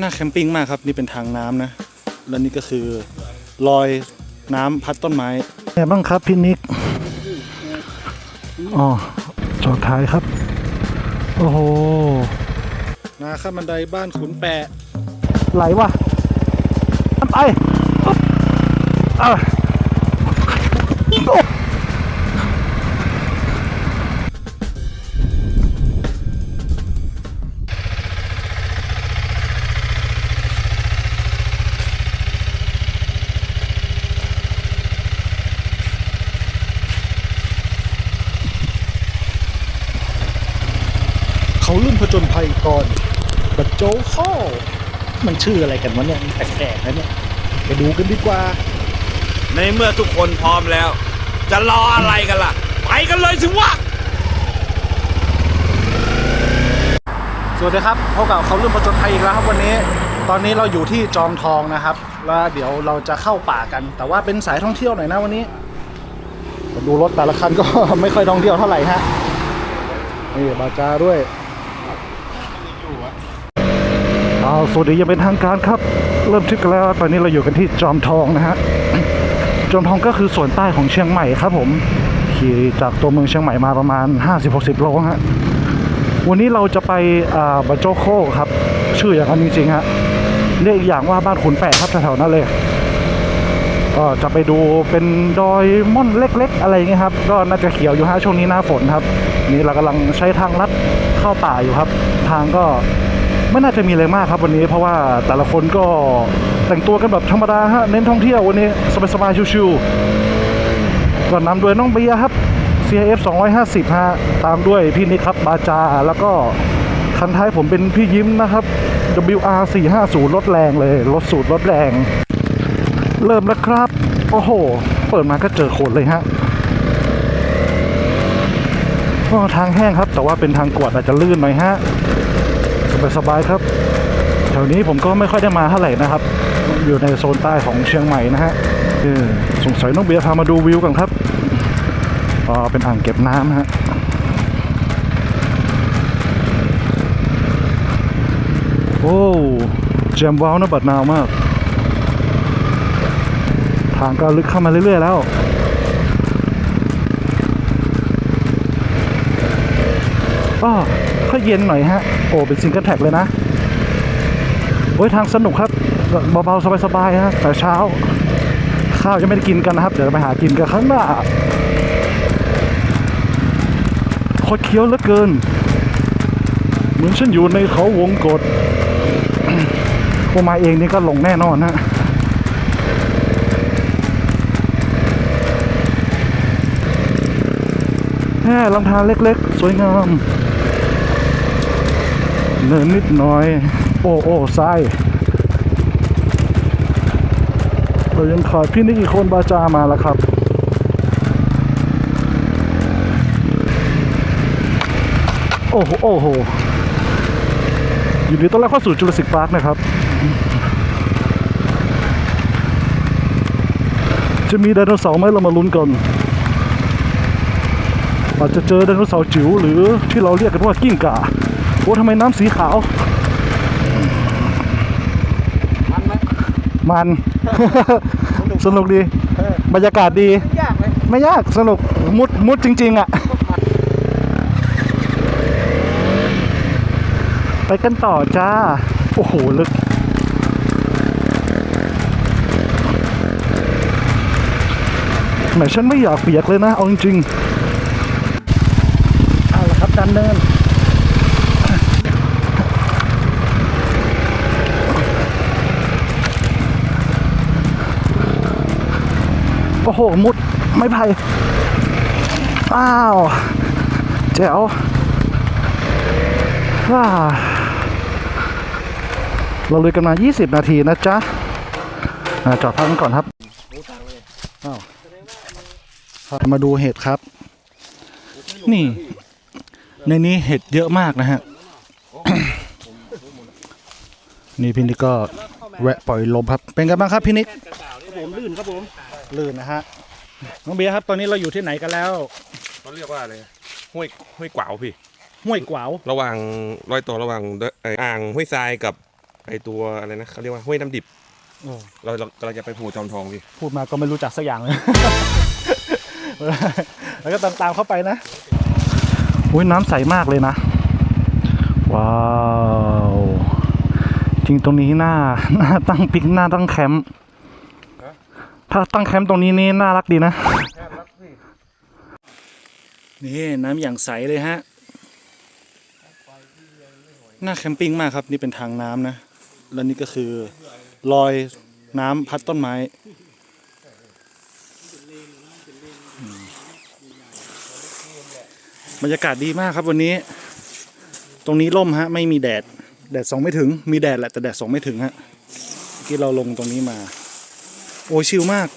น่าแคมปิ้งมากครับนี่เป็นทางน้ำนะ และนี่ก็คือรอยน้ำพัดต้นไม้ไงบ้างครับพี่นิกอ๋อจอดท้ายครับ โอ้โหนาข้ามบันไดบ้านขุนแปะ ไหลว่ะไปปุ๊บอะ มันชื่ออะไรกันวะเนี่ยมันแปลกๆนะเนี่ยไปดูกันดีกว่า ในเมื่อทุกคนพร้อมแล้ว จะรออะไรกันล่ะ ไปกันเลยสิวะ สวัสดีครับพบกับเขาลุ่มผจญภัยอีกแล้วครับวันนี้ ตอนนี้เราอยู่ที่จอมทองนะครับ แล้วเดี๋ยวเราจะเข้าป่ากัน แต่ว่าเป็นสายท่องเที่ยวหน่อยนะวันนี้ผมดูรถแต่ละคันก็ ไม่ค่อยท่องเที่ยวเท่าไหร่ฮะนี่บาจาด้วย เอาสวัสดียังเป็นทางการครับ เริ่มทริปกันแล้ว ตอนนี้เราอยู่กันที่จอมทองนะฮะ จอมทองก็คือส่วนใต้ของเชียงใหม่ครับ ผม ขี่จากตัวเมืองเชียงใหม่มาประมาณ 50-60 โลฮะ วันนี้เราจะไปอ่าบันโจโคครับ ชื่ออย่างนั้นจริงๆฮะ เรียกอีกอย่างว่าบ้านขุนแปะครับแถวๆนั้นเลย ก็จะไปดูเป็นดอยม่อนเล็ก ๆ อะไรเงี้ยครับ ก็น่าจะเขียวอยู่ฮะช่วงนี้หน้าฝนครับ นี่เรากำลังใช้ทางลัดเข้าป่าอยู่ครับ ทางก็ ไม่น่าจะมีอะไรมากครับวันนี้เพราะว่าแต่ละคนก็แต่งตัวกันแบบธรรมดาฮะเน้นท่องเที่ยววันนี้สบายๆชิวๆก็นนำโดยน้องเบียครับ CF 250ฮะตามด้วยพี่นิกครับบาจา แล้วก็คันท้ายผมเป็นพี่ยิ้มนะครับ WR 450รถแรงเลยรถสูตรรถแรง เริ่มแล้วครับ โอ้โห เปิดมาก็เจอโขดเลยฮะก็ทางแห้งครับ แต่ว่าเป็นทางกวดอาจจะลื่นหน่อยฮะ สบายครับ แถวนี้ผมก็ไม่ค่อยได้มาเท่าไหร่นะครับ อยู่ในโซนใต้ของเชียงใหม่นะฮะเออสงสัยน้องเบียร์พามาดูวิวกันครับอ๋อเป็นอ่างเก็บน้ำฮะโอ้แจมว้าวนะบัดนาวมาก ทางก็ลึกเข้ามาเรื่อย ๆ แล้วก็ ค่อยเย็นหน่อยฮะ โอ้ เป็นซิงเกิลแท็กเลยนะโอ้ยทางสนุกครับ เบาๆ สบายๆฮะแต่เช้า ข้าวยังไม่ได้กินกันนะครับ เดี๋ยวไปหากินกันข้างหน้าคดเคี้ยวเหลือเกิน เหมือนฉันอยู่ในเขาวงกฏพวกมาเองนี่ก็หลงแน่นอนฮะแค่ลำธารเล็กๆ สวยงาม เนินนิดหน่อย โอ้โอ้ทรายเรายังขาดพี่นิกอีกคนบาจามาแล้วครับโอ้โหโอ้โหยินดีต้อนรับเข้าสู่จุลศิษย์พาร์คนะครับ จะมีไดโนเสาร์ไหมเรามาลุ้นกันอาจจะเจอไดโนเสาร์จิ๋วหรือที่เราเรียกกันว่ากิ้งก่า โอ้ทำไมน้ำสีขาว มันไหมมัน สนุกดี บรรยากาศดี ยากเลยไม่ยากสนุกมุดมุดจริง ๆ อะ ไปกันต่อจ้า โอ้โห ลึก แหมฉันไม่อยากเปียกเลยนะ เอาจริงๆเอาละครับดันเนิน โอ้โห มุด ไม่ไผ่อ้าวแจ๋วว้าเราเลยกันมา 20 นาทีนะจ๊ะอจอดพักกันก่อนครับอ้าวครับมาดูเห็ดครับ นี่ ในนี้เห็ดเยอะมากนะฮะ นี่พี่นิกก็แวะปล่อยลมครับ เป็นไงบ้างครับพี่นิกผมลื่นครับผม ลื่นนะฮะน้องเบียร์ครับ ตอนนี้เราอยู่ที่ไหนกันแล้วเขาเรียกว่าอะไรห้วยห้วยกวาวพี่ ห้วยกวาวระหว่างรอยต่อระหว่างเดเอ่ออ่างห้วยทรายกับไอตัวอะไรนะเขาเรียกว่าห้วยน้ำดิบเราเรากำลังจะไปโผล่จอมทองพี่พูดมาก็ไม่รู้จักสักอย่างเลย แล้วก็ตามตามเข้าไปนะอุ้ยน้ำใสมากเลยนะ ว้าว จริงตรงนี้น่าน่าตั้งปิกน่าตั้งแคมป์ ถ้าตั้งแคมป์ตรงนี้นี่น่ารักดีนะ นี่น้ำอย่างใสเลยฮะ น่าแคมปิ้งมากครับ นี่เป็นทางน้ำนะ แล้วนี่ก็คือรอยน้ำพัดต้นไม้บรรยากาศดีมากครับวันนี้ ตรงนี้ร่มฮะ ไม่มีแดด แดดสองไม่ถึง มีแดดแหละแต่แดดสองไม่ถึงฮะเมื่เราลงตรงนี้มา โอ้ยชิลมาก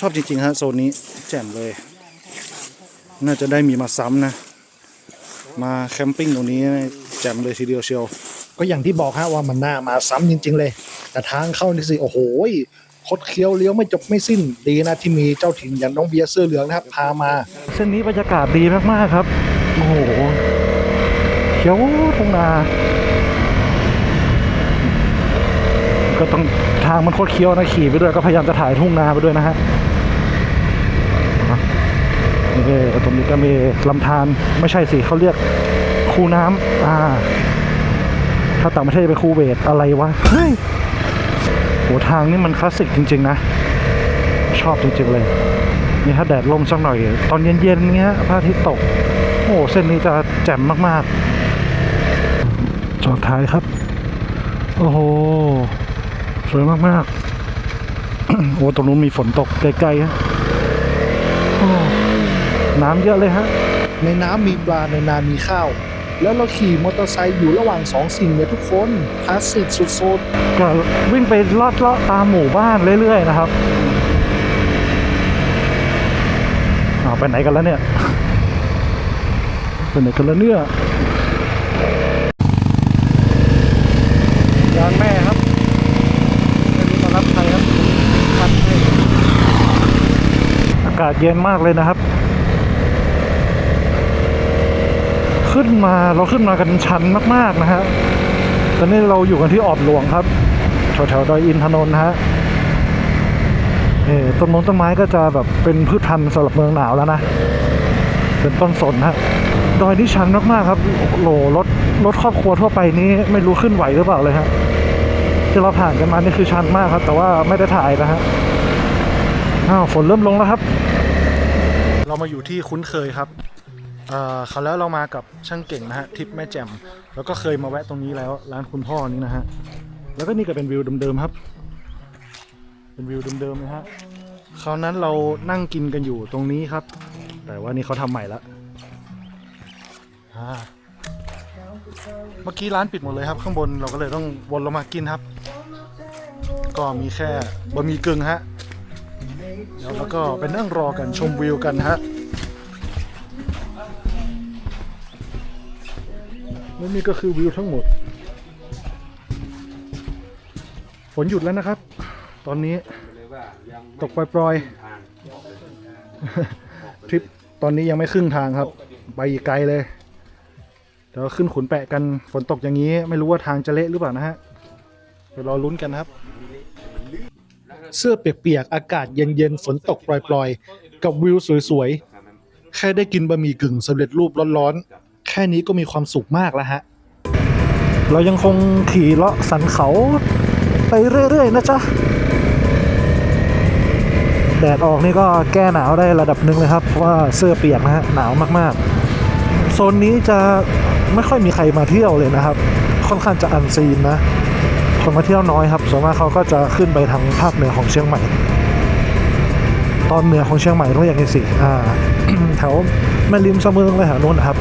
ชอบจริง ๆ ฮะ โซนนี้แจ่มเลย น่าจะได้มีมาซ้ำนะ มาแคมปิ้งตรงนี้แจ่มเลยทีเดียวเชียว ก็อย่างที่บอกฮะว่ามันน่ามาซ้ำจริง ๆ เลย แต่ทางเข้านี่สิ โอ้โหยคดเคี้ยวเลี้ยวไม่จบไม่สิ้นดีนะที่มีเจ้าถิ่นอย่างน้องเบียร์เสื้อเหลืองนะครับพามา เส้นนี้บรรยากาศดีมาก ๆ ครับ โอ้โหเขียวทุ่งนา ก็ต้อง ทางมันโคตรเคี้ยวนะขี่ไปด้วยก็พยายามจะถ่ายทุ่งนาไปด้วยนะฮะนี่ตรงนี้ก็มีลำธารไม่ใช่สิเขาเรียกคูน้ำอ่า ถ้าต่างประเทศจะเป็นคูเวตอะไรวะเฮ้ยโหทางนี่มันคลาสสิกจริง ๆ นะ ชอบจริง ๆ เลย นี่ถ้าแดดลงสักหน่อย ตอนเย็นๆเงี้ยพระอาทิตย์ตก โอ้เส้นนี้จะแจ่มมาก ๆ จอดท้ายครับ โอ้โห สวยมากๆ โอ้ตรงนู้นมีฝนตกไกลๆฮะโอ้น้ำเยอะเลยฮะ ในน้ำมีปลาในนามีข้าว แล้วเราขี่มอเตอร์ไซค์อยู่ระหว่างสองสิ่งเนี่ยทุกคนคลาสสิกสุดๆก็วิ่งไปลอดเลาะตามหมู่บ้านเรื่อยๆนะครับเอาไปไหนกันแล้วเนี่ยไปไหนกันแล้วเนี่ยยานแม่ครับไม่รู้มารับใครครับพันให้อาศเย็นมากเลยนะครับ ขึ้นมาเราขึ้นมากันชันมากๆนะฮะตอนนี้เราอยู่กันที่ออบหลวงครับแถวๆดอยอินทนนท์นะฮะเออต้นมงต้นไม้ก็จะแบบเป็นพืชพันธุ์สำหรับเมืองหนาวแล้วนะ เป็นต้นสนฮะดอยที่ชันมากๆครับโหลรถรถครอบครัวทั่วไปนี้ไม่รู้ขึ้นไหวหรือเปล่าเลยฮะที่เราผ่านกันมานี่คือชันมากครับ แต่ว่าไม่ได้ถ่ายนะฮะอ้าวฝนเริ่มลงแล้วครับ เรามาอยู่ที่คุ้นเคยครับเอ่อเขาวแล้วเรามากับช่างเก่งนะฮะทิปแม่แจ่มแล้วก็เคยมาแวะตรงนี้แล้วร้านคุณพ่อนี้นะฮะแล้วก็นี่ก็เป็นวิวเดิมๆครับ เป็นวิวเดิมๆนะฮะคราวนั้นเรานั่งกินกันอยู่ตรงนี้ครับ แต่ว่านี่เขาทำใหม่ละอ่าเมื่อกี้ร้านปิดหมดเลยครับ ข้างบนเราก็เลยต้องวนลงมากินครับ ก็มีแค่บะหมี่กึ่งฮะ เดี๋ยวแล้วก็ไปนั่งรอกันชมวิวกันฮะและนี่ก็คือวิวทั้งหมด ฝนหยุดแล้วนะครับ ตอนนี้ตกปล่อยๆทริปตอนนี้ยังไม่ครึ่งทางครับ ไปอีกไกลเลยเดี๋ยวขึ้นขุนแปะกันฝนตกอย่างนี้ ไม่รู้ว่าทางจะเละหรือเปล่านะฮะเดี๋ยวรอลุ้นกันนะครับ เสื้อเปียกๆ อากาศเย็นๆ ฝนตกปล่อยๆ กับวิวสวยๆ แค่ได้กินบะหมี่กึ่งสำเร็จรูปร้อนๆ แค่นี้ก็มีความสุขมากแล้วฮะ เรายังคงขี่เลาะสันเขาไปเรื่อยๆ นะจ๊ะ แดดออกนี่ก็แก้หนาวได้ระดับหนึ่งเลยครับ เพราะว่าเสื้อเปียกนะฮะ หนาวมากๆ โซนนี้จะไม่ค่อยมีใครมาเที่ยวเลยนะครับ ค่อนข้างจะอันซีนนะ คนมาเที่ยวน้อยครับส่วนมากเขาก็จะขึ้นไปทางภาคเหนือของเชียงใหม่ ตอนเหนือของเชียงใหม่ต้องอย่างนี้สิอ่าแถวแม่ริมเสมืองเลยแถวนู้นนะครับ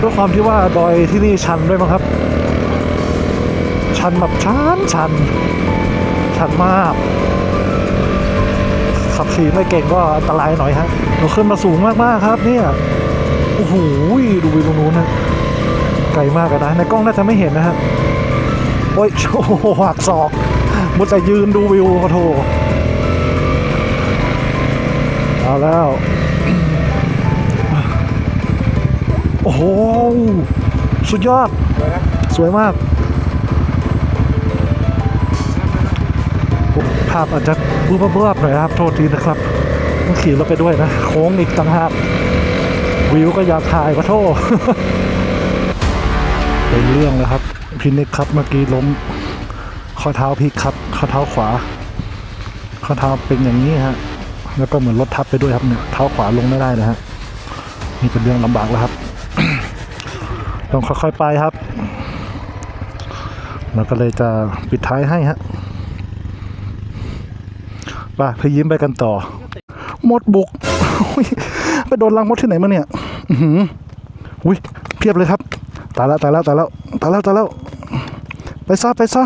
ด้วยความที่ว่าดอยที่นี่ชันด้วยมั้งครับ ชันแบบชันชันชันมากขับขี่ไม่เก่งก็อันตรายหน่อยฮะเราขึ้นมาสูงมากๆครับ เนี่ยโอ้โหดูวิวตรงนู้นนะไกลมากนะในกล้องน่าจะไม่เห็นนะฮะ โอ้ยโอ้โหหักศอกมุดแต่ยืนดูวิวโทษเอาแล้ว โอ้โห สุดยอด สวยมาก ภาพอาจจะบูบเบิบๆหน่อยครับ โทษทีนะครับต้องขี่รถไปด้วยนะ โค้งอีกต่างหากวิวก็อยากถ่ายขอโทษเป็นเรื่องแล้วครับ พินิกครับเมื่อกี้ล้มข้อเท้าพลิกครับข้อเท้าขวา ข้อเท้าเป็นอย่างนี้ฮะแล้วก็เหมือนรถทับไปด้วยครับเนี่ยเท้าขวาลงไม่ได้นะฮะนี่เป็นเรื่องลำบากแล้วครับต้องค่อยๆไปครับแล้วก็เลยจะปิดท้ายให้ฮะไปพี่ยิ้มไปกันต่อ มดบุกไปโดนรังมดที่ไหนมาเนี่ย อือหืออุ้ยเพียบเลยครับ ตายแล้วตายแล้วตายแล้วตายแล้วตายแล้ว ไปซะไปซะ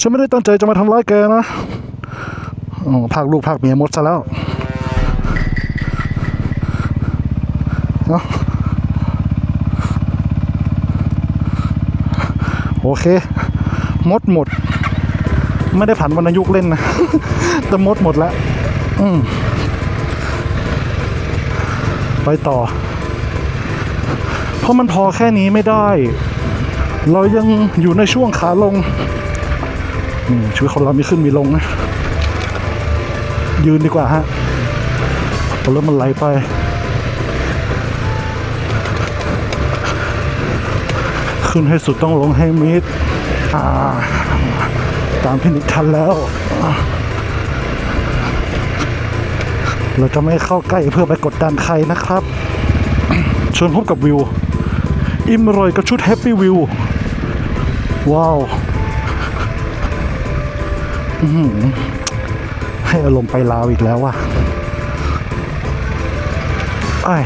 ฉันไม่ได้ตั้งใจจะมาทำร้ายแกนะอ๋อภาคลูกภาคเมียมดซะแล้วเนาะโอเค มดหมด ไม่ได้ผ่านวรรณยุกเล่นนะ แต่มดหมดแล้ว อืมไปต่อ ราะมันพอแค่นี้ไม่ได้ เรายังอยู่ในช่วงขาลงนี่ชีวิตของเรามีขึ้นมีลงนะ ยืนดีกว่าฮะเพราะรถมันไหลไป ขึ้นให้สุดต้องลงให้มิดอ่าตามพินิจทันแล้ว เราจะไม่เข้าใกล้เพื่อไปกดดันใครนะครับชวนพบกับวิว อิ่มอร่อยกับชุดแฮปปี้วิว ว้าวให้อารมณ์ไปลาวอีกแล้วว่ะไอ้ย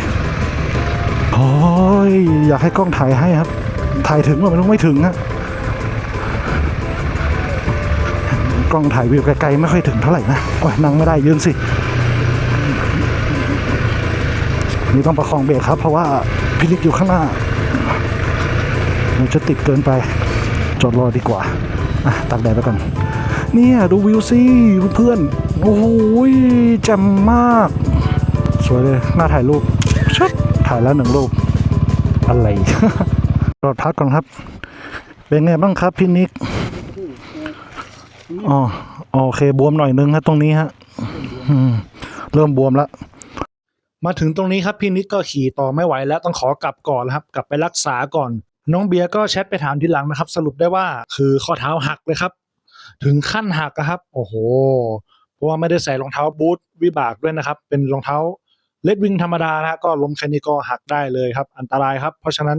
โอ้ยอยากให้กล้องถ่ายให้ครับ ถ่ายถึงว่ามันต้องไม่ถึงอะกล้องถ่ายวิวไกลๆไม่ค่อยถึงเท่าไหร่นะโอ้ยนั่งไม่ได้ยืนสิ นี่ต้องประคองเบรกครับ เพราะว่าพิลิกอยู่ข้างหน้า มันจะติดเกินไป จอดรอดีกว่าอะตักแดดไปก่อนเนี่ยดูวิวสิเพื่อนๆโอ้โหแจ่มมาก สวยเลยน่าถ่ายรูปชัดถ่ายแล้วหนึ่งรูป อะไรรอดพักก่อนครับ เป็นไงบ้างครับพี่นิกอ๋อโอเคบวมหน่อยนึงฮะตรงนี้ฮะเริ่มบวมแล้วมาถึงตรงนี้ครับพี่นิดก็ขี่ต่อไม่ไหวแล้วต้องขอกลับก่อนครับ กลับไปรักษาก่อน น้องเบียร์ก็แชทไปถามทีหลังนะครับ สรุปได้ว่าคือข้อเท้าหักเลยครับ ถึงขั้นหักอะครับ โอ้โห เพราะว่าไม่ได้ใส่รองเท้าบูทวิบากด้วยนะครับ เป็นรองเท้าเลดวิงธรรมดานะฮะก็ล้มแค่นี้ก็หักได้เลยครับ อันตรายครับ เพราะฉะนั้น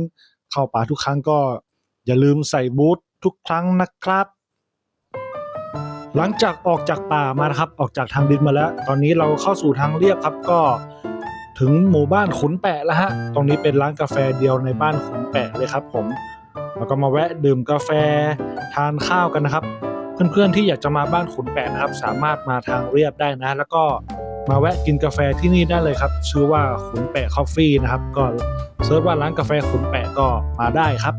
เข้าป่าทุกครั้งก็อย่าลืมใส่บูททุกครั้งนะครับ หลังจากออกจากป่ามานะครับ ออกจากทางดินมาแล้ว ตอนนี้เราเข้าสู่ทางเรียบครับก็ ถึงหมู่บ้านขุนแปะแล้วฮะ ตรงนี้เป็นร้านกาแฟเดียวในบ้านขุนแปะเลยครับผมแล้วก็มาแวะดื่มกาแฟทานข้าวกันนะครับ เพื่อนๆที่อยากจะมาบ้านขุนแปะนะครับ สามารถมาทางเรียบได้นะ แล้วก็มาแวะกินกาแฟที่นี่ได้เลยครับ ชื่อว่าขุนแปะคอฟฟี่นะครับ ก็เซิร์ชว่าร้านกาแฟขุนแปะก็มาได้ครับ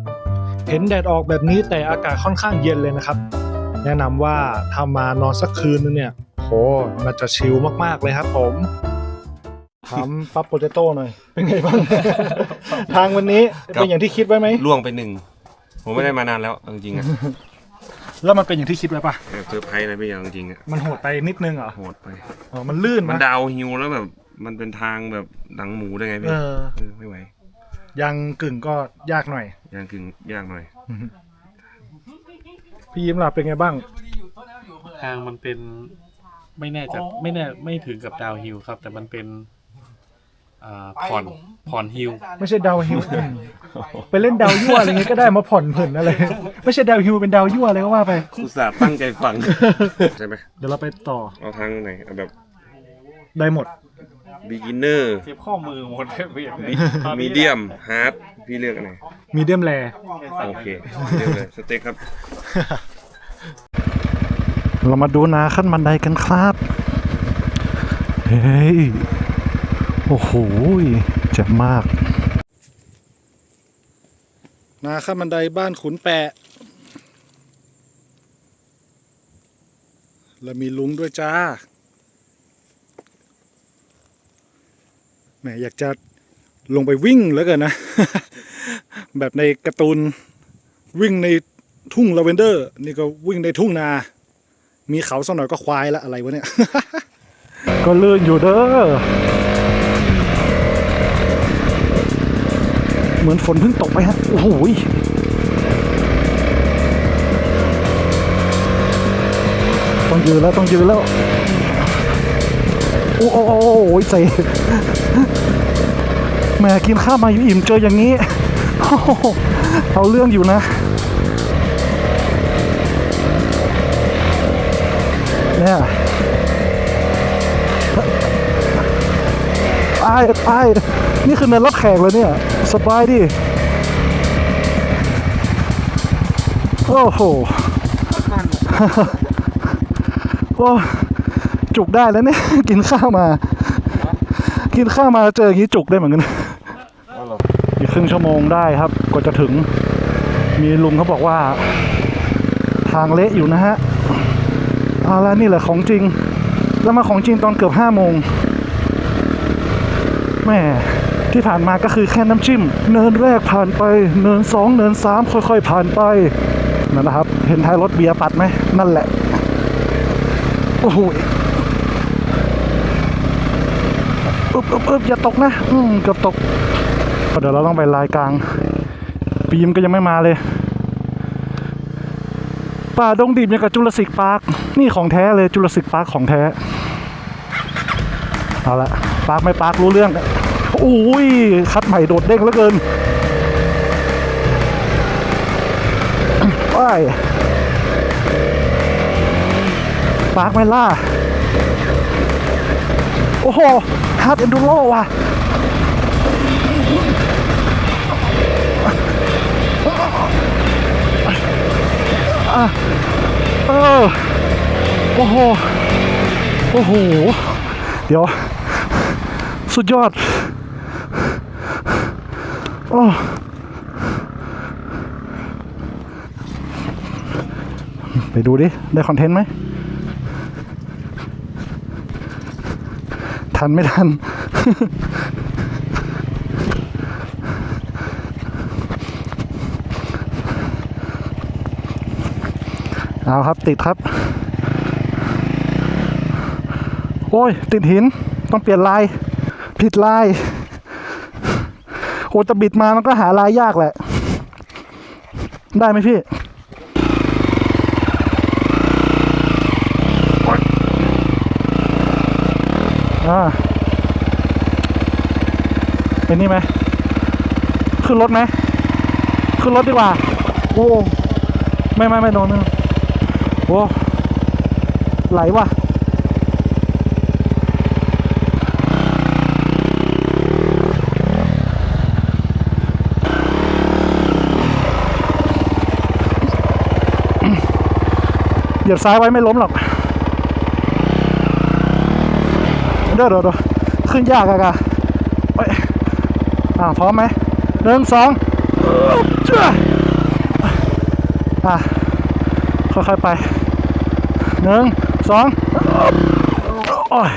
เห็นแดดออกแบบนี้แต่อากาศค่อนข้างเย็นเลยนะครับ แนะนำว่าถ้ามานอนสักคืนนึงเนี่ยโหมันจะชิลมากๆเลยครับผม ถามปั๊บโปเตโต้หน่อย เป็นไงบ้าง ทางวันนี้ครับ เป็นอย่างที่คิดไว้ไหมล่วงไปหนึ่ง ผมไม่ได้มานานแล้วเอาจริงๆอะแล้วมันเป็นอย่างที่คิดไว้ปะเซอร์ไพรส์นะพี่เอาจริงๆอะมันโหดไปนิดนึงเหรอโหดไป อ๋อมันลื่นมันนะดาวฮิวแล้วแบบ มันเป็นทางแบบหนังหมูได้ไงพี่เออเออไม่ไหวยังกึ่งก็ยากหน่อยยางกึ่งยากหน่อย พี่ยิ้มล่ะเป็นไงบ้าง ทางมันเป็นไม่แน่จะไม่แน่ไม่ถึงกับดาวฮิลครับ แต่มันเป็น อ่าผ่อนผ่อนฮิลไม่ใช่ดาวฮิว ไปเล่นดาวยั่วอะไรเงี้ยก็ได้มาผ่อนเผินอะไร ไม่ใช่ดาวฮิวเป็นดาวยั่วอะไรก็ว่าไป อุตส่าห์ตั้งใจฟัง ใช่ไหมเดี๋ยวเราไปต่อเอาทางไหนเอาแบบ ได้หมด beginner เจ็บข้อมือหมดเลยพี่มีเดียมฮาร์ดพี่เลือกอันไหนมีเดียมแลโอเคเลือกเลยสเต็กครับ เรามาดูนาขั้นบันไดกันครับ เฮ้ย โอ้โหเจ็บมาก นาขั้นบันไดบ้านขุนแปะ แล้วมีลุงด้วยจ้า แหมอยากจะลงไปวิ่งแล้วกันนะ แบบในการ์ตูนวิ่งในทุ่งลาเวนเดอร์ นี่ก็วิ่งในทุ่งนา มีเขาสักหน่อยก็ควายละอะไรวะเนี่ย ก็ลื่นอยู่เด้อ เหมือนฝนเพิ่งตกไปฮะโอ้โหยต้องยืนแล้วต้องยืนแล้ว โอ้โหโอ้โอ้ยเสแหม่กินข้าวมาอยู่อิ่มเจออย่างนี้ เอาเรื่องอยู่นะเนี่ยไอ้ไอ้ นี่คือเนินรับแขกเลยเนี่ย สบายดิ โอ้โหโอ้จุกได้แล้วเนี่ย กินข้าวมา กินข้าวมาเจออย่างนี้จุกได้เหมือนกันอีกครึ่งชั่วโมงได้ครับกว่าจะถึง มีลุงเขาบอกว่า ทางเละอยู่นะฮะเอาละนี่แหละของจริง แล้วมาของจริงตอนเกือบห้าโมงแม่ ที่ผ่านมาก็คือแค่น้ำจิ้ม เนินแรกผ่านไป เนินสองเนินสามค่อย ๆ ผ่านไปนั่นนะครับ เห็นท้ายรถเบียร์ปัดไหมนั่นแหละ โอ้โหอึบอึบอึบอย่าตกนะ อืมเกือบตก เดี๋ยวเราต้องไปลายกลาง ปีมก็ยังไม่มาเลย ป่าดงดิบย่างกับจุลศิกพาร์ค นี่ของแท้เลยจุลศิกพาร์คของแท้ เอาละปาร์คไม่ปาร์ครู้เรื่อง อุ้ย คัดใหม่โดดเด้งเหลือเกินไปปาร์คไมล่า โอ้โหฮาร์ดเอนดูโรว่ะเออโอ้โห โอ้โห เดี๋ยว สุดยอด อ้ไปดูดิ ได้คอนเทนต์ไหม ทันไม่ทัน เอาครับติดครับ โอ้ย ติดหิน ต้องเปลี่ยนลาย ผิดลาย โอจะบิดมามันก็หาลายยากแหละ ได้ไหมพี่อ่าเป็นนี่ไหมขึ้นรถไหมขึ้นรถดีกว่า โอ้ ไม่ไม่ไม่โดนไม่โดนโอ้ไหลว่ะ เหยียบซ้ายไว้ไม่ล้มหรอกเดี๋ยวเดี๋ยวเดี๋ยวขึ้นยากอะกะไปอ่าพร้อมไหมหนึ่งสองเจ้าอะค่อยๆไปหนึ่งสองโอ้ย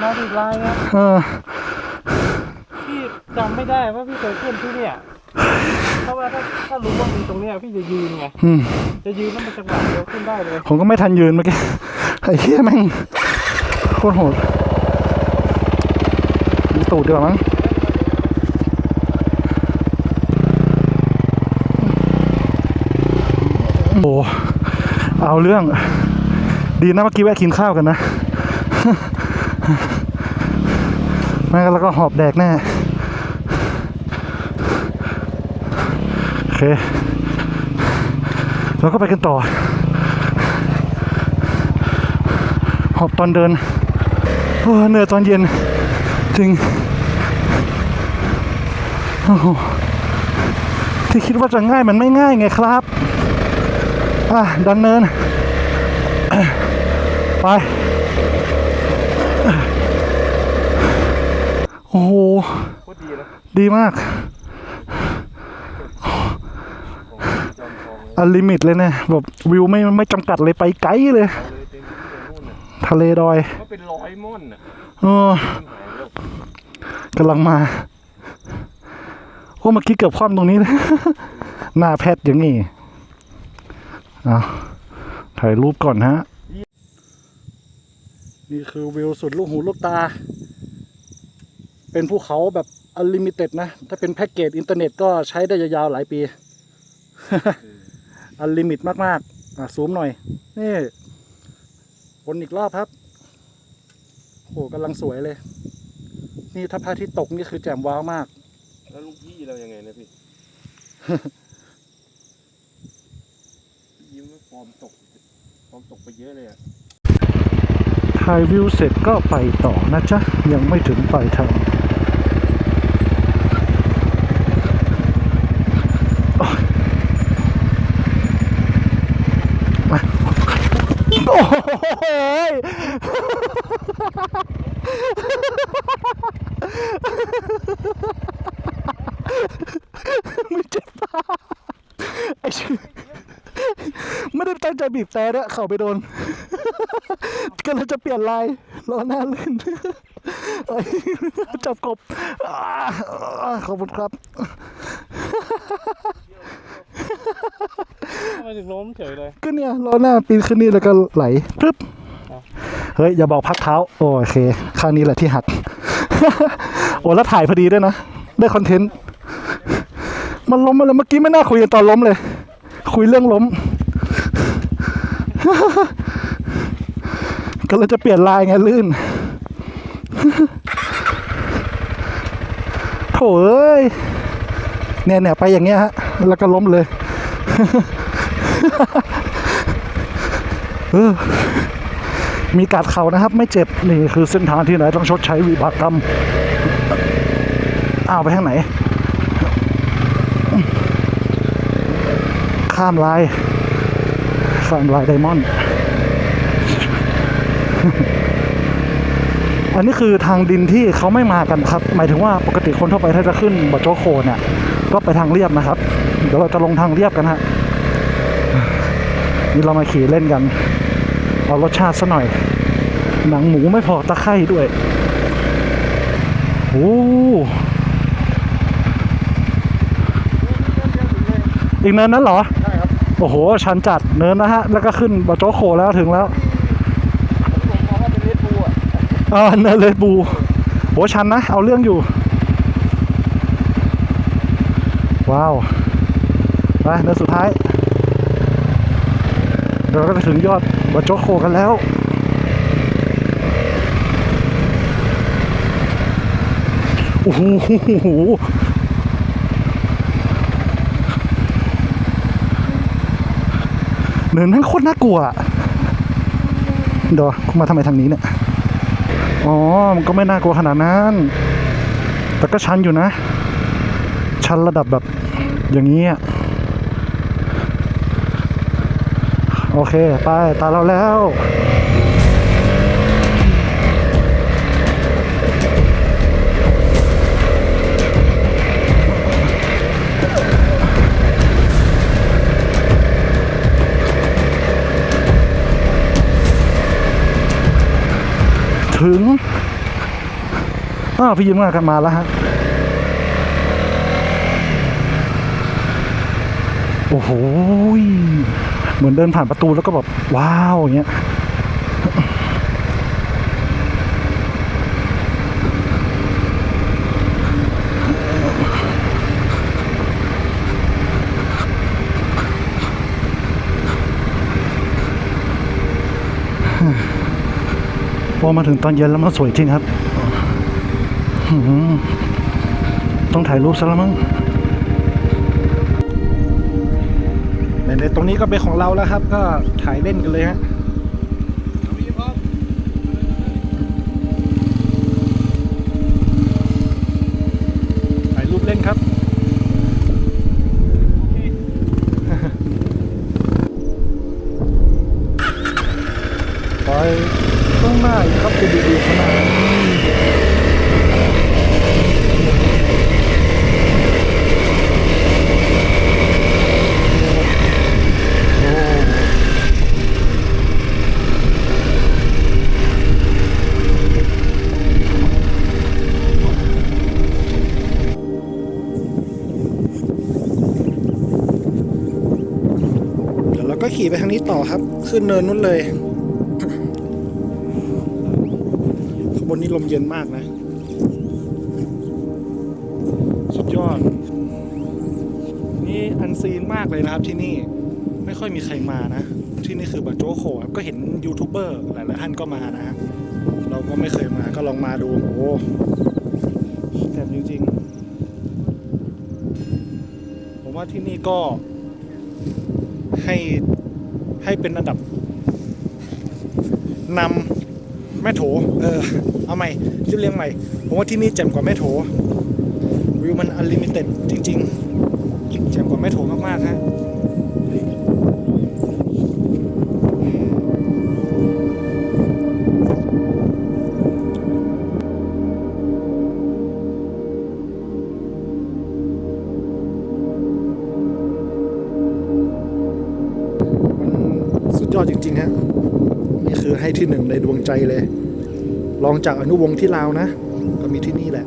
มาติดลายไงเออพี่จำไม่ได้ว่าพี่เคยขึ้นที่เนี่ย เพราะว่าถ้าถ้ารู้ว่ามีตรงเนี้ยพี่จะยืนไงอืมจะยืนแล้วมันจังหวะเดียวขึ้นได้เลยผมก็ไม่ทันยืนเมื่อกี้ ไอ้เหี้ยแม่งโคตรโหดมีตูดดีกว่ามั้งโอ้เอาเรื่อง ดีนะเมื่อกี้แวะกินข้าวกันนะไม่งั้นแล้วก็หอบแดกแน่ โอ เค แล้วก็ไปกันต่อหอบตอนเดินเหนื่อยตอนเย็นจริงโอ้โหที่คิดว่าจะง่ายมันไม่ง่ายไงครับอะดันเนิน ไป โอ้โห ดีมาก อันลิมิตเลยเนี่ยแบบวิวไม่ไม่จำกัดเลยไปไกลเลย ทะเลดอยก็เป็นร้อยม่อนอะเออกำลังมา โอ้เมื่อกี้เกือบคว่ำตรงนี้เลยหน้าแพทย์อย่างนี้อะถ่ายรูปก่อนฮะ นี่คือวิวสุดลูกหูลูกตา เป็นภูเขาแบบอ n l ลิมิเต็ดนะ ถ้าเป็นแพ็กเกจอินเทอร์เน็ตก็ใช้ได้ยาวๆหลายปี อันลิมิตมากๆอะซูมหน่อย นี่วนอีกรอบครับโหกำลังสวยเลย นี่ถ้าพระอาทิตย์ตกนี่คือแจ่มว้าวมาก แล้วลูกพี่เรายังไงนะพี่ ยิ้มว่าฟอร์มตกฟอร์มตกไปเยอะเลยอะถ่ายวิวเสร็จก็ไปต่อนะจ๊ะ ยังไม่ถึงปลายทางโอ๊ยมาโอ้ โหยไม่เจ็บตาไอ้ชื่อไม่ได้ตั้งใจบีบแต่ด้วยเข่าไปโดนก็เลยจะเปลี่ยนลายล้อหน้าลื่นจับกบขอบคุณครับ ทำไมถึงล้มเฉยเลย ก็เนี่ยล้อหน้าปีนขึ้นนี่แล้วก็ไหลปึ๊บเฮ้ยอย่าบอกพักเท้า โอเคข้างนี้แหละที่หัก โอ้แล้วถ่ายพอดีด้วยนะ ได้คอนเทนต์มันล้มมาแล้วเมื่อกี้ไม่น่าคุยกันตอนล้มเลย คุยเรื่องล้มก็เลยจะเปลี่ยนลายไงลื่นโถเอ้ยเนี่ยเนี่ยไปอย่างเงี้ยฮะ แล้วก็ล้มเลย เออมีการเข่านะครับ ไม่เจ็บ นี่คือเส้นทางที่ไหนต้องชดใช้วิบากกรรมอ้าวไปทางไหน ข้ามลาย ข้ามลายไดมอนด์อันนี้คือทางดินที่เขาไม่มากันครับ หมายถึงว่าปกติคนทั่วไปถ้าจะขึ้นบอโจโคเนี่ยก็ไปทางเรียบนะครับ เดี๋ยวเราจะลงทางเรียบกันฮะนี่เรามาขี่เล่นกัน เอารสชาติซะหน่อย หนังหมูไม่พอตะไคร่ด้วยโอ้อีกเนินนั้นเหรอใช่ครับโอ้โห ชันจัดเนินนะฮะ แล้วก็ขึ้นบอโจโคแล้วถึงแล้วผมมองว่าเป็นเลดบูอะเออเนินเลดบูโหชันนะ เอาเรื่องอยู่ ว้าว ไปเนินสุดท้ายเดี๋ยวเราก็จะถึงยอดบอโจโคกันแล้วโอ้โหเนินนั่งโคตรน่ากลัวอะเดี๋ยวคุณมาทำไมทางนี้เนี่ยอ๋อ มันก็ไม่น่ากลัวขนาดนั้น แต่ก็ชันอยู่นะ ชันระดับแบบอย่างนี้อะ โอเค ไป ตาเราแล้วถึงอ้าวพี่ยิ้มกันมาแล้วฮะ โอ้โห เหมือนเดินผ่านประตูแล้วก็แบบว้าวอย่างเงี้ยพอมาถึงตอนเย็นแล้วมันสวยจริงครับ ต้องถ่ายรูปซะแล้วมั้ง ในตรงนี้ก็เป็นของเราแล้วครับ ก็ถ่ายเล่นกันเลยฮะ ขี่ไปทางนี้ต่อครับ ขึ้นเนินนู้นเลยข้างบนนี้ลมเย็นมากนะ สุดยอด นี่อันซีนมากเลยนะครับที่นี่ไม่ค่อยมีใครมานะ ที่นี่คือบัตโจโคครับก็เห็นยูทูบเบอร์หลาย ๆ ท่านก็มานะฮะเราก็ไม่เคยมาก็ลองมาดูโอ้แจ่มจริง ๆ ผมว่าที่นี่ก็ให้ ให้เป็นอันดับนำแม่โถ เออ เอาใหม่รีบเรียงใหม่ ผมว่าที่นี่แจ่มกว่าแม่โถ วิวมันอันลิมิเต็ดจริง ๆ แจ่มกว่าแม่โถมากๆฮะ ริงๆฮะนี่คือให้ที่หนึ่งในดวงใจเลย ลองจากอนุวงศ์ที่ลาวนะ ก็มีที่นี่แหละ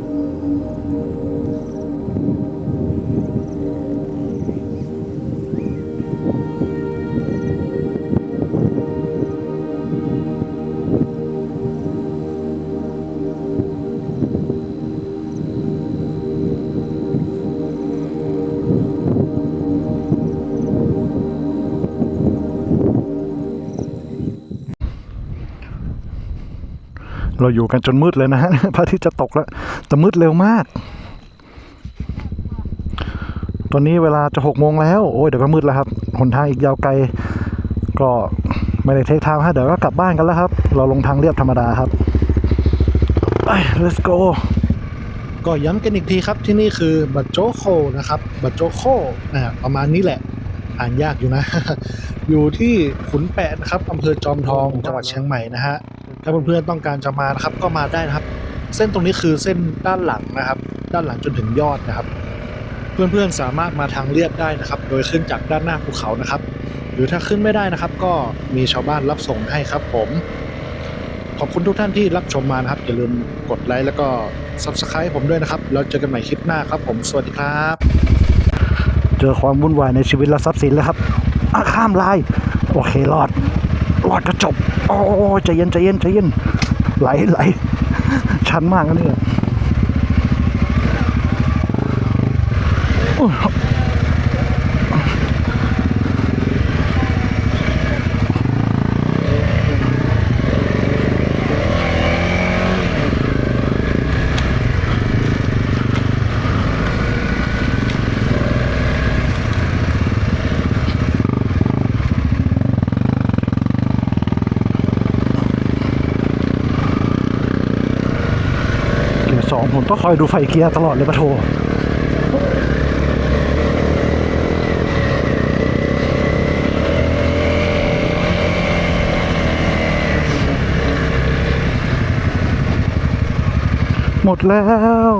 อยู่กันจนมืดเลยนะฮะพระอาทิตย์จะตกแล้วแต่มืดเร็วมาก ตอนนี้เวลาจะหกโมงแล้ว โอ้ยเดี๋ยวก็มืดแล้วครับหนทางอีกยาวไกล ก็ไม่ได้เทคทางฮะเดี๋ยวก็กลับบ้านกันแล้วครับ เราลงทางเรียบธรรมดาครับไป let's go ก็ย้ำกันอีกทีครับที่นี่คือบัตโจโคนะครับบัตโจโคนะฮะประมาณนี้แหละ อ่านยากอยู่นะ อยู่ที่ขุนแปะนะครับอำเภอจอมทองจังหวัดเชียงใหม่นะฮะ ถ้าเพื่อนๆต้องการจะมานะครับ ก็มาได้นะครับ เส้นตรงนี้คือเส้นด้านหลังนะครับ ด้านหลังจนถึงยอดนะครับ เพื่อนๆสามารถมาทางเลียบได้นะครับ โดยขึ้นจากด้านหน้าภูเขานะครับ หรือถ้าขึ้นไม่ได้นะครับ ก็มีชาวบ้านรับส่งให้ครับ ผม ขอบคุณทุกท่านที่รับชมมานะครับอย่าลืมกดไลค์แล้วก็ Subscribe ผมด้วยนะครับแล้วเจอกันใหม่คลิปหน้าครับ ผมสวัสดีครับ เจอความวุ่นวายในชีวิตและทรัพย์สินแล้วครับอะข้ามลาย โอเครอด รอดก็จบ โอ้ใจเย็นใจเย็นใจเย็นไหลไหลชันมากนะเนี่ยอุ๊ยเก็คอยดูไฟเกียร์ตลอดเลยปะโทหมดแล้ว